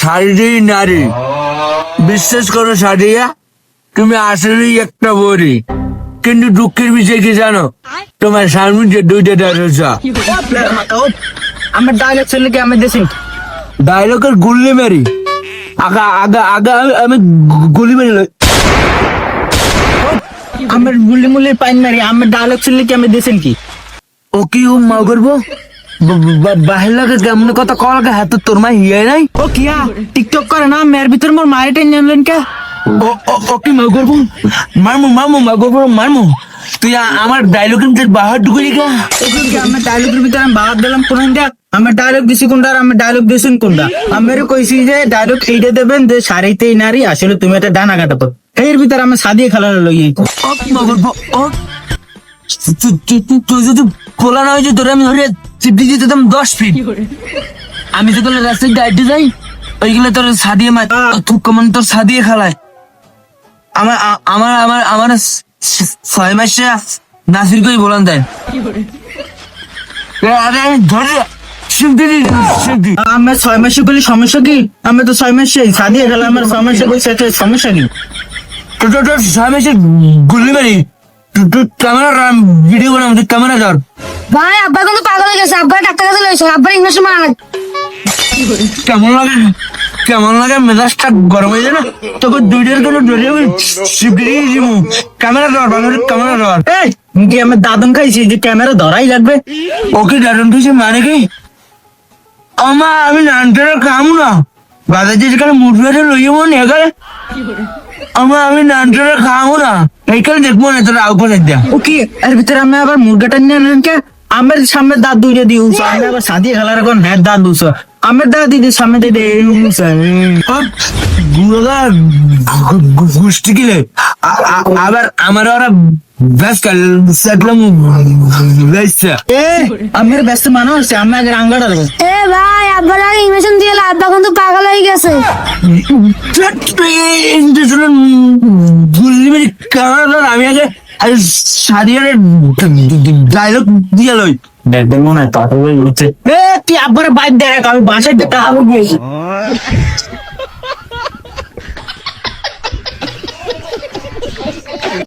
শাড়ি নারী। বিশ্বাস করো সাদিয়া তুমি আসলেই একটা বড়ি। কিন্তু দুঃখের বিষয় কি জানো? তোমার সামনে যে দুইটা ডায়লসা আমার ডায়লগ ছেলে কি আমি দেশিং? ডায়লগের গুল্লি মারি। আগা আগা আগা আমি- গুলি মারি। আমার গুলি মুলি পাইন মারি আমার ডায়লগ ছেলে কি আমি দেশিং কি ও কি ও মা করব? বাহির লাগে কেমন কথা কল লাগে হাতে তোর মা হিয়াই নাই? ও কিয়া? টিকটক করে না? মেয়ের ভিতর মোর মায়ের টেন জানলেন কে? ও ও- ও কি মা করব মারমু মারমু মা করব মারমু। তুই আমার ডায়লগের বাহার ঢুকে গা আমার ডায়লগের ভিতরে আমি বাদ দিলাম। কোন দেখ আমার ডায়লগ দিছি কোনটা আর আমার ডায়লগ দিছেন কোনটা আমি কইছি যে ডায়লগ এইটা দেবেন যে শাড়িতেই নারী আসলে তুমি একটা ডানা কাটাবো এর ভিতরে আমি সাদিয়ে খেলার লই তুই যদি খোলা না হয়েছে তোরে আমি ধরে চিপটি দিয়ে দিতাম দশ ফিট আমি তো তোর রাস্তায় গাইডে যাই ওইগুলো তোর সাদিয়ে মা তুই কেমন তোর সাদিয়ে খেলায়। আমার আমার আমার আমার ছয় মাসে নাসির কই বলান দেয়। আরে আমি ধরে। আমার ছয় মাসে বলি সমস্যা কি? আমি তো ছয় মাসে সাদিয়ে খেলা আমার ছয় মাসে বলি সেটা সমস্যা কি? তো তো তো ছয় মাসে গুলি মারি। তুই ক্যামেরা ভিডিও বানাম তুই ক্যামেরা ধর। ভাই আব্বা কিন্তু পাগল হয়ে গেছে। আব্বা ডাক্তার কাছে লইছো আব্বার ইংলিশে মারা কেমন লাগে? কেমন লাগে? মেজাজটা গরম হয়ে যায় না? তোকে দুইটার আমি শিফটি দিব ক্যামেরা ধর বাংলার ক্যামেরা ধর। এই কি আমার দাদন খাইছি? যে ক্যামেরা ধরাই লাগবে? ওকে দারুণ তুই মানে কি? আমা আমি নানটার কাম না। বাজারে যেখানে মুঠুয়াটা লইয়ে মনে আমা আমি নানটার খামো না এইখানে দেখব না তোরা আউট করে দেয়া ও কি এর ভিতরে আমি আবার মুরগাটা নিয়ে আনলেন কে আমার সামনে দাঁত দুইটা দিউছ আমি আবার সাদিয়ে খেলার এখন হ্যাঁ দাঁত দুছ আমার দাঁত দিদি সামনে দিদি গোষ্ঠী কিলে আবার আমার ওরা এ আমার ব্যস্ত মানুষ আগে আঙ্গাটা দেবো এ ভাই আব্বার আগে ইংলিশন দিয়ে এলো, আব্বা কিন্তু পাগল হয়ে গেছে। গুল্লি মেরি কারণ আমি আগে সারিয়ার ডায়লগ দিয়ে লই। দেখবেন মনে হয় তাতে এ তুই আব্বার বাইক দেখ আমি বাসায় দেখা হবে